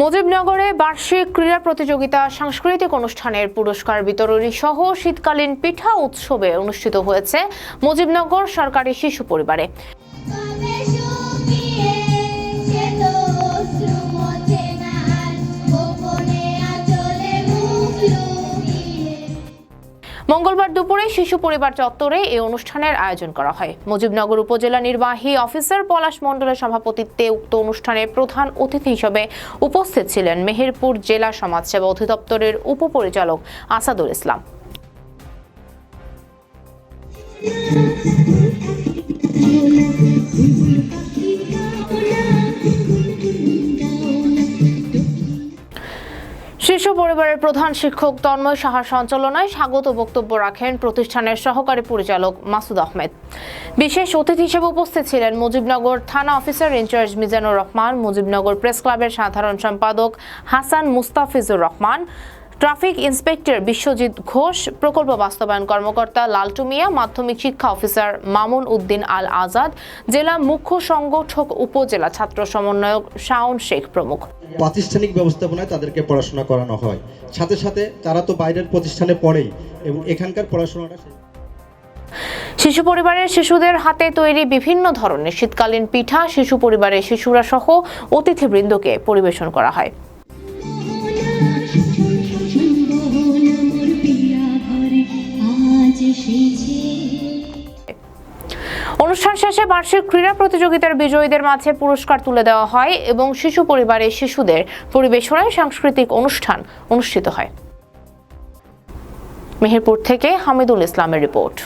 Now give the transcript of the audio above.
মুজিবনগরে বার্ষিক ক্রীড়া প্রতিযোগিতা, সাংস্কৃতিক অনুষ্ঠানের পুরস্কার বিতরণী সহ শীতকালীন পিঠা উৎসবে অনুষ্ঠিত হয়েছে মুজিবনগর সরকারি শিশু পরিবারে। মঙ্গলবার দুপুরে শিশু পরিবার চত্বরে এই অনুষ্ঠানের আয়োজন করা হয়। মুজিবনগর উপজেলা নির্বাহী অফিসার পলাশ মণ্ডলের সভাপতিত্বে উক্ত অনুষ্ঠানের প্রধান অতিথি হিসেবে উপস্থিত ছিলেন মেহেরপুর জেলা সমাজসেবা অধিদপ্তরের উপপরিচালক আসাদুল ইসলাম। শিশু পরিবারের প্রধান শিক্ষক তন্ময় সাহার সঞ্চালনায় স্বাগত বক্তব্য রাখেন প্রতিষ্ঠানের সহকারী পরিচালক মাসুদ আহমেদ। বিশেষ অতিথি হিসেবে উপস্থিত ছিলেন মুজিবনগর থানা officer incharge Mizanur Rahman, Mujibnagar press ক্লাবের সাধারণ সম্পাদক হাসান মুস্তাফিজুর রহমান ট্রাফিক ইন্সপেক্টর বিশ্বজিৎ ঘোষ প্রকল্প বাস্তবায়ন কর্মকর্তা লালটু মিয়া মাধ্যমিক শিক্ষা অফিসার মামুন উদ্দিন আল আজাদ জেলা মুখ্য সংগঠক উপজেলা ছাত্র সমন্বয়ক শাওন শেখ প্রমুখ। প্রাতিষ্ঠানিক ব্যবস্থাপনায় তাদেরকে পড়াশোনা করানো হয়। সাথে সাথে তারা তো বাইরের প্রতিষ্ঠানে পড়েই এবং এখানকার পড়াশোনাটা শিশু পরিবারের শিশুদের হাতে তৈরি বিভিন্ন ধরনের শীতকালীন পিঠা শিশু পরিবারের শিশুরা সহ অতিথিবৃন্দকে পরিবেশন করা হয়। অনুষ্ঠান শেষে বার্ষিক ক্রীড়া প্রতিযোগিতার বিজয়ীদের মাঝে পুরস্কার তুলে দেওয়া হয় এবং শিশু পরিবারের শিশুদের পরিবেশনায় সাংস্কৃতিক অনুষ্ঠান অনুষ্ঠিত হয়। মেহেরপুর থেকে হামিদুল ইসলামের রিপোর্ট।